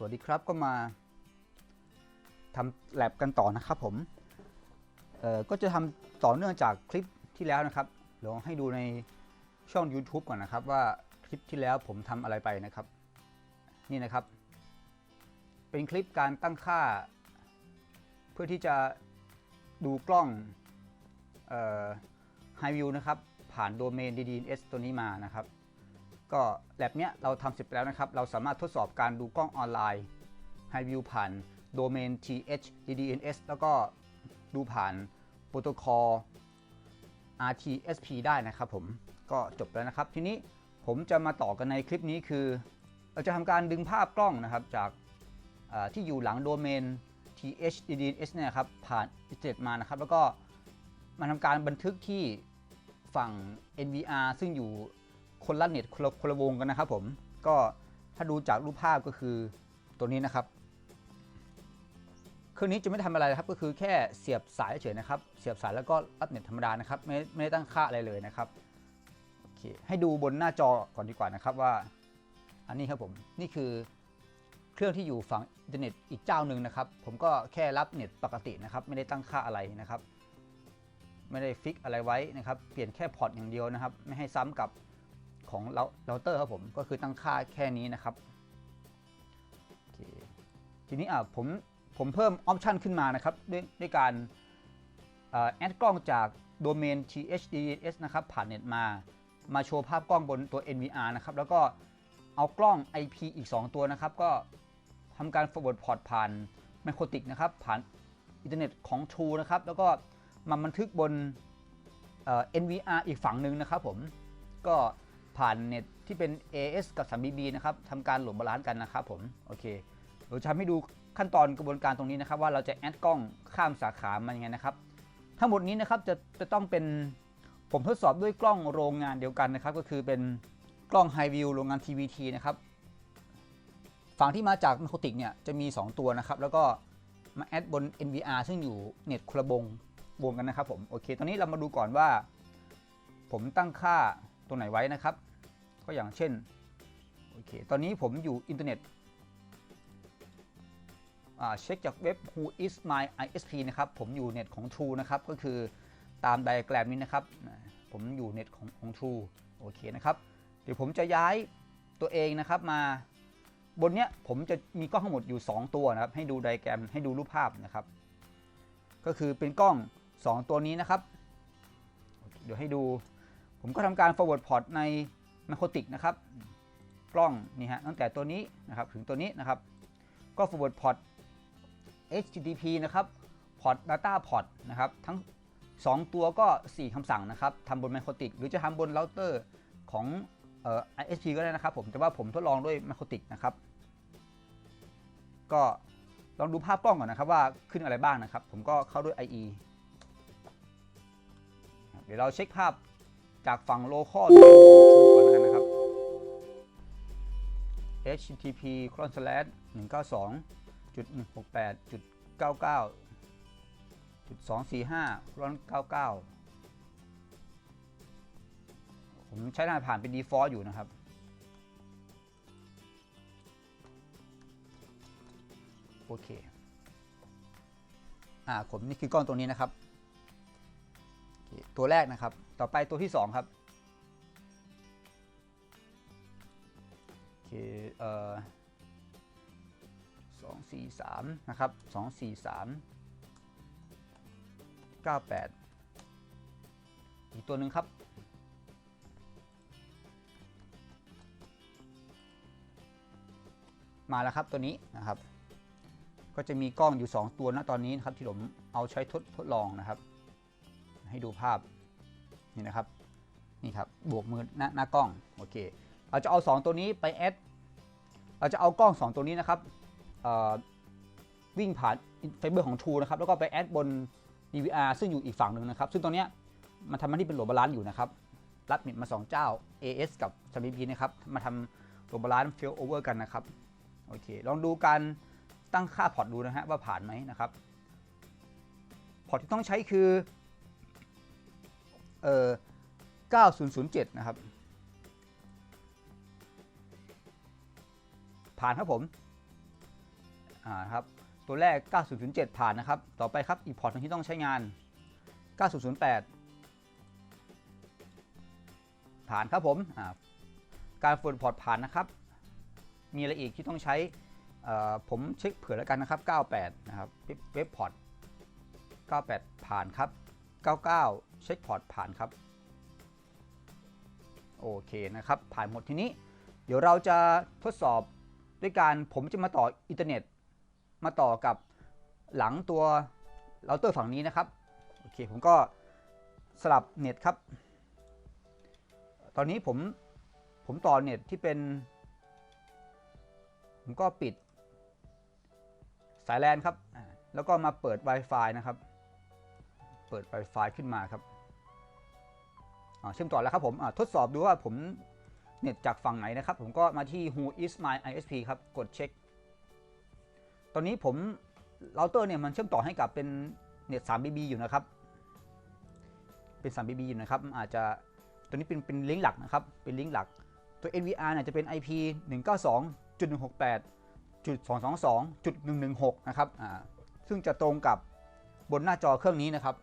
สวัสดีครับก็มาทำแลบกันต่อนะครับผมก็จะทำต่อเนื่องจากคลิปที่แล้วนะครับลองให้ดูในช่อง YouTube ก่อนนะครับ ว่าคลิปที่แล้วผมทำอะไรไปนะครับ นี่นะครับ เป็นคลิปการตั้งค่า เพื่อที่จะดูกล้องเอ่อ High View นะครับ ผ่านโดเมน DDNS ตัวนี้มานะครับ ก็แลบเนี้ยเราทำเสร็จแล้วนะครับ เราสามารถทดสอบการดูกล้องออนไลน์ High View ผ่านโดเมน TH DDNS แล้วก็ดูผ่านโปรโตคอล RTSP ได้นะครับผมก็จบแล้วนะครับ ทีนี้ผมจะมาต่อกันในคลิปนี้คือ เราจะทำการดึงภาพกล้องนะครับจากที่อยู่หลังโดเมน TH DDNS เนี่ยครับผ่านอินเทอร์เน็ตมานะครับ แล้วก็มาทำการบันทึกที่ฝั่ง NVR ซึ่งอยู่ คนละเน็ตคนละคนละวงกันนะครับผมก็ถ้าดูจากรูปภาพก็คือตัวนี้นะครับ เครื่องนี้จะไม่ทำอะไรครับก็คือแค่เสียบสายเฉยนะครับ เสียบสายแล้วก็รับเน็ตธรรมดานะครับไม่ไม่ได้ตั้งค่าอะไรเลยนะครับโอเคให้ดูบนหน้าจอก่อนดีกว่านะครับว่า อันนี้ครับผมนี่คือเครื่องที่อยู่ฝั่งอินเทอร์เน็ตอีกเจ้าหนึ่งนะครับ ผมก็แค่รับเน็ตปกตินะครับ ไม่ได้ตั้งค่าอะไรนะครับ ไม่ได้ฟิกอะไรไว้นะครับ เปลี่ยนแค่พอร์ตอย่างเดียวนะครับ ไม่ให้ซ้ำกับ ของเราเราเตอร์ครับผมก็คือตั้งค่าแค่นี้นะครับโอเคทีนี้อะผมผมเพิ่มออปชันขึ้นมานะครับด้วยด้วยการแอดกล้องจากโดเมน thds นะครับผ่านเน็ตมา มาโชว์ภาพกล้องบนตัว NVR นะครับแล้วก็เอากล้อง IP อีก 2 ตัวนะครับ ก็ทำการ forward port ผ่านไมโครติกนะครับผ่านอินเทอร์เน็ตของ True นะครับแล้วก็มาบันทึกบน NVR อีกฝั่งหนึ่งนะครับผมก็ ผ่านเน็ตที่เป็น AS กับ 3BB นะครับทำการโหลดบาลานซ์กันนะครับผมโอเคเราจะทำให้ดูขั้นตอนกระบวนการตรงนี้นะครับ ว่าเราจะแอดกล้องข้ามสาขามันยังไงนะครับ ทั้งหมดนี้นะครับจะจะต้องเป็นผมทดสอบด้วยกล้องโรงงานเดียวกันนะครับ ก็คือเป็นกล้อง High View โรงงาน TVT นะครับฝั่งที่มาจากไมโครติกเนี่ยจะมี 2 ตัวนะครับ แล้วก็มาแอดบน NVR ซึ่งอยู่เน็ตคนละวงวงกันนะครับผมโอเค ตอนนี้เรามาดูก่อนว่า ผมตั้งค่าตัวไหนไว้นะครับ ก็อย่างเช่นโอเคตอนนี้ผมอยู่อินเทอร์เน็ตเช็คจากเว็บ who is my ISP นะครับผมอยู่เน็ตของ True นะครับก็คือตามไดอะแกรมนี้นะครับผมอยู่เน็ตของของ True โอเคนะครับเดี๋ยวผมจะย้ายตัวเองนะครับมาบนเนี้ยผมจะมีกล้องทั้งหมดอยู่ 2 ตัวนะครับ ให้ดูไดอะแกรมให้ดูรูปภาพนะครับ ก็คือเป็นกล้อง 2 ตัวนี้นะครับ เดี๋ยวให้ดู ผมก็ทำการ forward port ใน m a c r o t i c นะครับกล้องนี่ฮะตั้งแต่ตัวนี้นะครับถึงตัวนี้นะครับ ก็ forward port HTTP นะครับ port data port นะครับทั้ง 2 ตัวก็ 4คำสั่งนะครับทำบน m a c r o t i c หรือจะทำบนเราเตอร์ของเอ่อ ISP ก็ได้นะครับผมแต่ว่าผมทดลองด้วย m a c r o t i c นะครับ ก็ลองดูภาพกล้องก่อนนะครับว่าขึ้นอะไรบ้างนะครับ ผมก็เข้าด้วย IE เดี๋ยวเราเช็คภาพจากฝั่ง local ที่เป็นวง True ก่อล http colon slash 192จุด168จุด99จุด245 colon 99 ผมใช้รหัสผ่านเป็น default อยู่นะครับ โอเค อ่าผมนี่คือกล้องตัวนี้นะครับ ตัวแรกนะครับ ต่อไปตัวที่ 2 ครับ เคเอ่อสองสี่สามนะครับสองสี่สามเก้าแปดอีกตัวหนึ่งครับมาแล้วครับตัวนี้นะครับ ก็จะมีกล้องอยู่ 2 ตัวณตอนนี้นะครับที่ผมเอาใช้ทดทดลองนะครับ ให้ดูภาพนี่นะครับนี่ครับบวกมือหน้าหน้ากล้องโอเคเราจะเอา 2 ตัวนี้ไปแอด เราจะเอากล้อง 2 ตัวนี้นะครับวิ่งผ่านไฟเบอร์ของ True นะครับ แล้วก็ไปแอดบน DVR ซึ่งอยู่อีกฝั่งหนึ่งนะครับ ซึ่งตรงเนี้ยมันทำหน้าที่เป็นโหลดบาลานซ์อยู่นะครับ รับมิดมา 2 เจ้า AS กับ 3BP นะครับ มาทำโหลดบาลานซ์เฟลโอเวอร์กันนะครับ โอเค ลองดูการตั้งค่าพอร์ตดูนะฮะว่าผ่านไหมนะครับ พอร์ตที่ต้องใช้คือ เอ่อ 9007 นะครับ ผ่านครับผมอ่าครับตัวแรก 9007 ผ่านนะครับ ต่อไปครับอีกพอร์ตที่ต้องใช้งาน 9008 ผ่านครับผมอ่าการเฟิร์นพอร์ตผ่านนะครับ มีอะไรอีกที่ต้องใช้อ่อผมเช็คเผื่อแล้วกันนะครับ 98 นะครับเว็บพอร์ต 98 ผ่านครับ 99 เช็คพอร์ตผ่านครับโอเคนะครับ ผ่านหมดทีนี้ เดี๋ยวเราจะทดสอบ ด้วยการผมจะมาต่ออินเทอร์เน็ต มาต่อกับหลังตัวเราเตอร์ฝั่งนี้นะครับ โอเค ผมก็สลับเน็ตครับ ตอนนี้ผม ผมต่อเน็ตที่เป็น ผมก็ปิด สายแลนครับ แล้วก็มาเปิด Wi-Fi นะครับ เปิด Wi-Fi ขึ้นมาครับเชื่อมต่อแล้วครับผมทดสอบดูว่าผม เน็ตจากฝั่งไหนนะครับ ผมก็มาที่ who is my ISP ครับ กดเช็ค ตอนนี้ผมเราเตอร์เนี่ยมันเชื่อมต่อให้กับเป็นเน็ต 3BB อยู่นะครับ เป็น 3BB อยู่นะครับ อาจจะตัวนี้เป็นเป็นลิงก์หลักนะครับ เป็นลิงก์หลัก ตัว NVR เนี่ยจะเป็น IP 192.168.222.116 นะครับ อ่า ซึ่งจะตรงกับบนหน้าจอเครื่องนี้นะครับ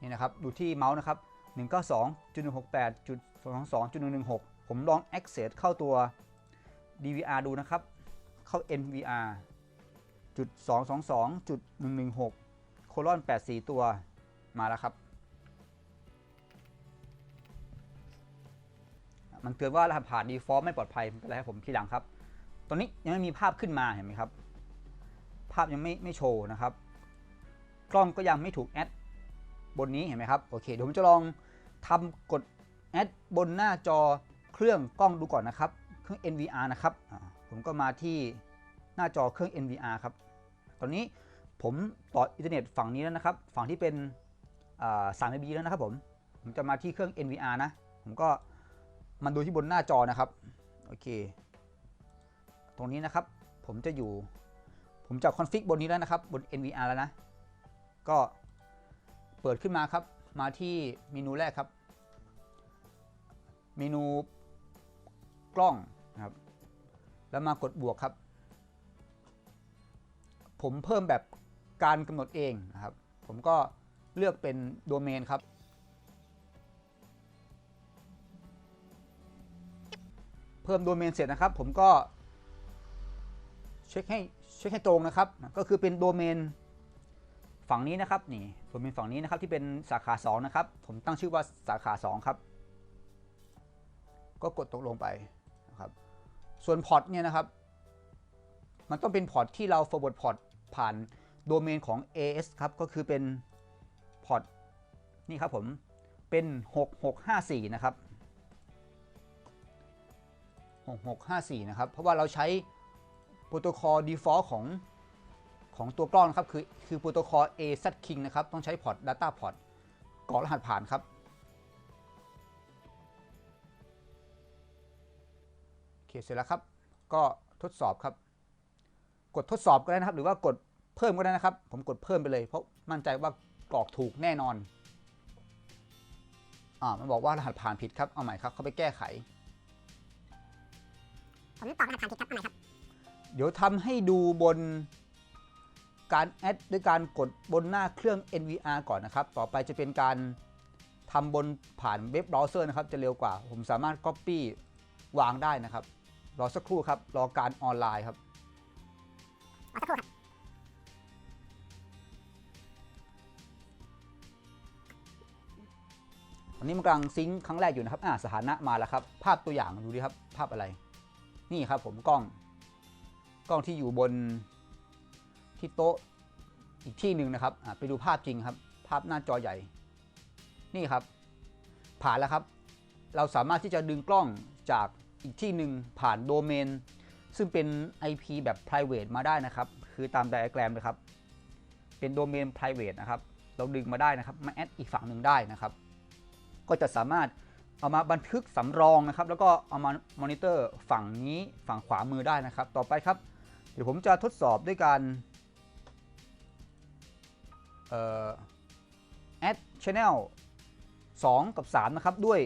นี่นะครับ ดูที่เมาส์นะครับ 192.168.222.116 ผมลอง access เข้าตัว DVR ดูนะครับ เข้า NVR จุด222จุด116โคลอน84 ตัวมาแล้วครับ มันเตือนว่ารหัสผ่าน default ไม่ปลอดภัยเป็นไรครับผมทีหลังครับ ตอนนี้ยังไม่มีภาพขึ้นมาเห็นไหมครับ ภาพยังไม่ไม่โชว์นะครับ กล้องก็ยังไม่ถูกแอดบนนี้เห็นไหมครับ โอเคเดี๋ยวผมจะลองทำกด แอดบนหน้าจอเครื่องกล้องดูก่อนนะครับ เครื่อง NVR นะครับผมก็มาที่หน้าจอเครื่อง NVR ครับ ตอนนี้ผมต่ออินเทอร์เน็ตฝั่งนี้แล้วนะครับ ฝั่งที่เป็นสาม MB แล้วนะครับผม ผมจะมาที่เครื่อง NVR นะ ผมก็มันดูที่บนหน้าจอนะครับ โอเค ตรงนี้นะครับ ผมจะอยู่ ผมจะคอนฟิกบนนี้แล้วนะครับ บน NVR แล้วนะ ก็เปิดขึ้นมาครับ มาที่เมนูแรกครับ เมนูกล้องนะครับ แล้วมากดบวกครับ ผมเพิ่มแบบการกำหนดเองนะครับ ผมก็เลือกเป็นโดเมนครับ เพิ่มโดเมนเสร็จนะครับ ผมก็เช็คให้เช็คให้ตรงนะครับ ก็คือเป็นโดเมนฝั่งนี้นะครับนี่โดเมนฝั่งนี้นะครับที่เป็นสาขา 2 นะครับ ผมตั้งชื่อว่าสาขา 2 ครับ ก็กดตกลงไปนะครับ ส่วนพอร์ตเนี่ยนะครับ มันต้องเป็นพอร์ตที่เรา forward port ผ่านโดเมนของ AS ครับ ก็คือเป็นพอร์ตนี่ครับผม เป็น 6654 นะครับ 6654 นะครับ เพราะว่าเราใช้โปรโตคอล default ของของตัวกล้องครับ คือคือโปรโตคอล AZ King นะครับ ต้องใช้พอร์ต data port กรอกรหัสผ่านครับ คเสร็จแล้วครับ ก็ทดสอบครับ กดทดสอบก็ได้นะครับ หรือว่ากดเพิ่มก็ได้นะครับ ผมกดเพิ่มไปเลย เพราะมั่นใจว่ากรอกถูกแน่นอนอ่ามันบอกว่ารหัสผ่านผิดครับ เอาใหม่ครับ เข้าไปแก้ไข ผมตอบรหัสผ่านผิดครับ เอาใหม่ครับ เดี๋ยวทำให้ดูบนการแอดด้วยการกดบนหน้าเครื่อง NVR ก่อนนะครับ ต่อไปจะเป็นการทำบนผ่านเว็บเบราว์เซอร์นะครับ จะเร็วกว่า ผมสามารถ Copy วางได้นะครับ รอสักครู่ครับ รอการออนไลน์ครับรอสักครู่ครับตอนนี้มันกำลังซิงค์ครั้งแรกอยู่นะครับ อ่าสถานะมาแล้วครับ ภาพตัวอย่างดูดิครับ ภาพอะไร นี่ครับผมกล้อง กล้องที่อยู่บนที่โต๊ะอีกที่หนึ่งนะครับ อ่าไปดูภาพจริงครับ ภาพหน้าจอใหญ่ นี่ครับ ผ่านแล้วครับ เราสามารถที่จะดึงกล้องจาก อีกที่หนึ่งผ่านโดเมน ซึ่งเป็น IP แบบ private มาได้นะครับ คือตามไดอะแกรมเลยครับ เป็นโดเมน private นะครับ เราดึงมาได้นะครับ มาแอดอีกฝั่งหนึ่งได้นะครับ ก็จะสามารถเอามาบันทึกสำรองนะครับ แล้วก็เอามามอนิเตอร์ฝั่งนี้ฝั่งขวามือได้นะครับ ต่อไปครับ เดี๋ยวผมจะทดสอบด้วยการเอ่อ add channel 2 กับ 3 นะครับ ด้วย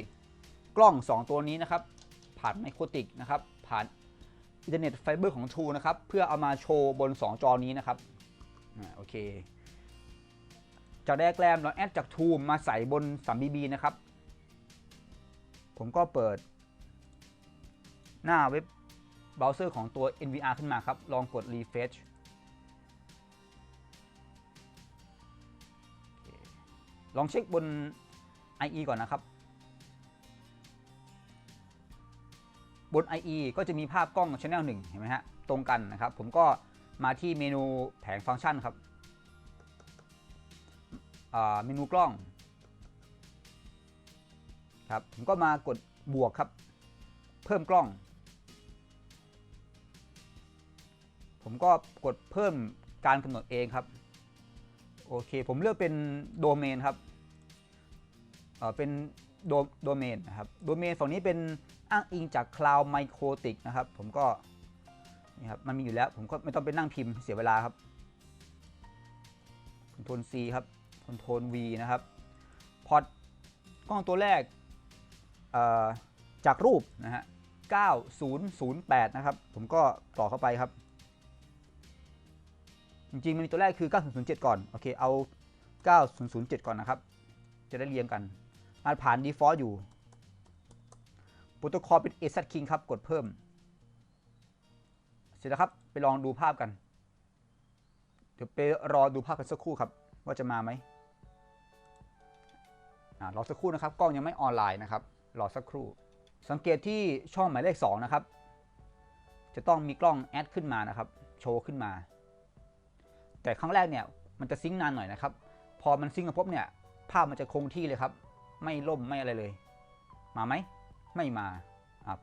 กล้อง 2 ตัวนี้นะครับ ผ่านไมโครติกนะครับ ผ่านอินเทอร์เน็ตไฟเบอร์ของ True นะครับ เพื่อเอามาโชว์บน 2 จอนี้นะครับอโอเค จากไดอะแกรมเราแอดจาก True มาใส่บน 3BB นะครับ ผมก็เปิด หน้าเว็บเบราว์เซอร์ของตัว NVR ขึ้นมาครับ ลองกด refresh ลองเช็คบน IE ก่อนนะครับ บน IE ก็จะมีภาพกล้อง Channel 1 เห็นไหมฮะ ตรงกันนะครับ ผมก็มาที่เมนูแผงฟังก์ชันครับเมนูกล้องครับ ผมก็มากดบวกครับ เพิ่มกล้อง ผมก็กดเพิ่มการกำหนดเองครับ โอเค ผมเลือกเป็นโดเมนครับเเป็นโดโดเมนนะครับ โดเมนฝั่งนี้เป็น อ้างอิงจาก Cloud Microtik นะครับ ผมก็นี่ครับมันมีอยู่แล้ว ผมก็ไม่ต้องไปนั่งพิมพ์เสียเวลาครับคอนโทรล C ครับคอนโทรล V นะครับพอร์ตกล้องตัวแรกจากรูปนะฮะ9008 นะครับ ผมก็ต่อเข้าไปครับ จริงๆ มันมีตัวแรกคือ 9007 ก่อน โอเค เอา 9007 ก่อนนะครับ จะได้เรียงกันมาตรฐาน default อยู่ โปรโตคอลเป็น AZ King ครับ กดเพิ่ม เสร็จแล้วครับ ไปลองดูภาพกัน เดี๋ยวไปรอดูภาพกันสักครู่ครับ ว่าจะมาไหมรอสักครู่นะครับ กล้องยังไม่ออนไลน์นะครับ รอสักครู่ สังเกตที่ช่องหมายเลข 2 นะครับ จะต้องมีกล้องแอดขึ้นมานะครับ โชว์ขึ้นมา แต่ครั้งแรกเนี่ย มันจะซิงค์นานหน่อยนะครับ พอมันซิงค์กันปุ๊บเนี่ย ภาพมันจะคงที่เลยครับ ไม่ล่มไม่อะไรเลย มาไหม ไม่มา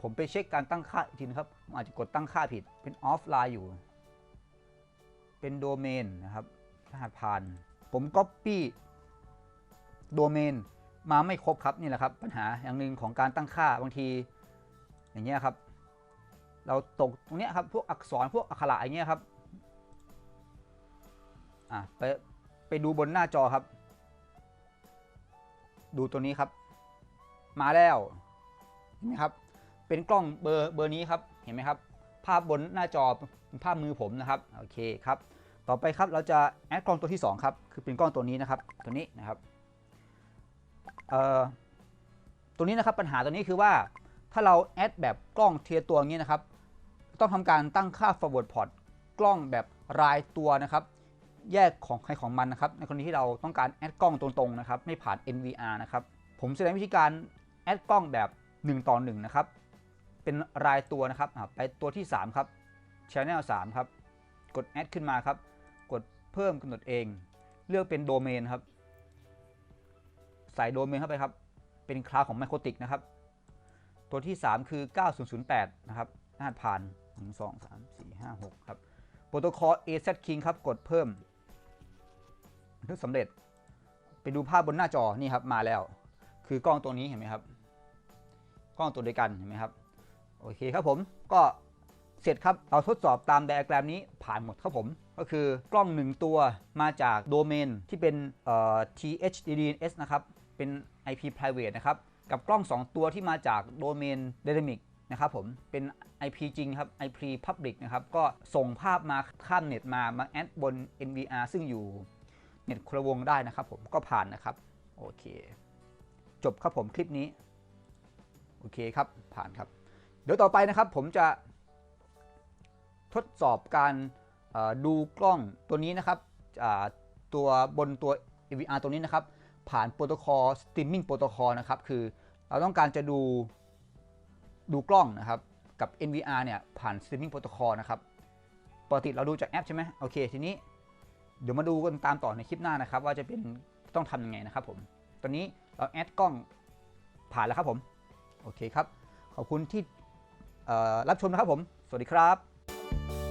ผมไปเช็คการตั้งค่าอีกทีนะครับอาจจะกดตั้งค่าผิดเป็นออฟไลน์อยู่ เป็นโดเมนนะครับรหัสผ่าน ผมก๊อปปี้โดเมนมาไม่ครบครับนี่แหละครับ ปัญหาอย่างหนึ่งของการตั้งค่าบางที อย่างเงี้ยครับ เราตกตรงเนี้ยครับพวกอักษรพวกอักขระอย่างเงี้ยครับอะไปไปดูบนหน้าจอครับ ดูตัวนี้ครับ มาแล้ว เห็นไหมครับ เป็นกล้องเบอร์เบอร์นี้ครับ เห็นไหมครับ ภาพบนหน้าจอเป็นภาพมือผมนะครับ โอเคครับ ต่อไปครับเราจะแอดกล้องตัวที่ 2 ครับ คือเป็นกล้องตัวนี้นะครับ ตัวนี้นะครับ เอ่อ ตัวนี้นะครับปัญหาตัวนี้คือว่า ถ้าเราแอดแบบกล้องเทียร์ตัวนี้นะครับ ต้องทำการตั้งค่า forward port กล้องแบบรายตัวนะครับแยกของใครของมันนะครับในกรณีที่เราต้องการแอดกล้องตรงๆนะครับไม่ผ่าน NVR นะครับผมแสดงวิธีการแอดกล้องแบบ 1 ต่อ 1 นะครับ เป็นรายตัวนะครับไปตัวที่ 3 ครับ Channel 3 ครับ กดแอดขึ้นมาครับ กดเพิ่มกำหนดเอง เลือกเป็นโดเมนครับ ใส่โดเมนเข้าไปครับ เป็นคลาวของ Microtik นะครับ ตัวที่ 3 คือ 9008 นะครับรหัสผ่าน 1 2 3 4 5 6 ครับ โปรโตคอล AZ King ครับ กดเพิ่มทึกสำเร็จ ไปดูภาพบนหน้าจอ นี่ครับ มาแล้ว คือกล้องตัวนี้เห็นไหมครับ กล้องตัวเดียวกันเห็นไหมครับโอเคครับผมก็เสร็จครับเราทดสอบตามไดอะแกรมนี้ผ่านหมดครับผม ก็คือกล้อง 1 ตัวมาจากโดเมนที่เป็นเอ่อ THDDNS นะครับ เป็น IP private นะครับ กับกล้อง 2 ตัวที่มาจากโดเมน Dynamic นะครับผม เป็น IP จริงครับ IP Public นะครับ ก็ส่งภาพมาข้ามเน็ตมามาแอดบน NVR ซึ่งอยู่เน็ตคนละวงได้นะครับผมก็ผ่านนะครับ โอเค จบครับผมคลิปนี้ อเคครับ ผ่านครับ เดี๋ยวต่อไปนะครับผมจะทดสอบการดูกล้องตัวนี้นะครับตัวบนตัว AVR ตัวนี้นะครับ ผ่านโปรโตคอล Streaming Protocol นะครับ คือเราต้องการจะดูดูกล้องนะครับ กับ NVR เนี่ย ผ่าน Streaming Protocol นะครับปกติเราดูจากแอปใช่ไหมโอเคทีนี้เดี๋ยวมาดูกันตามต่อในคลิปหน้านะครับ ว่าจะเป็นต้องทำยังไงนะครับผม ตอนนี้เราแอดกล้องผ่านแล้วครับผม โอเคครับ ขอบคุณที่รับชมนะครับผม สวัสดีครับ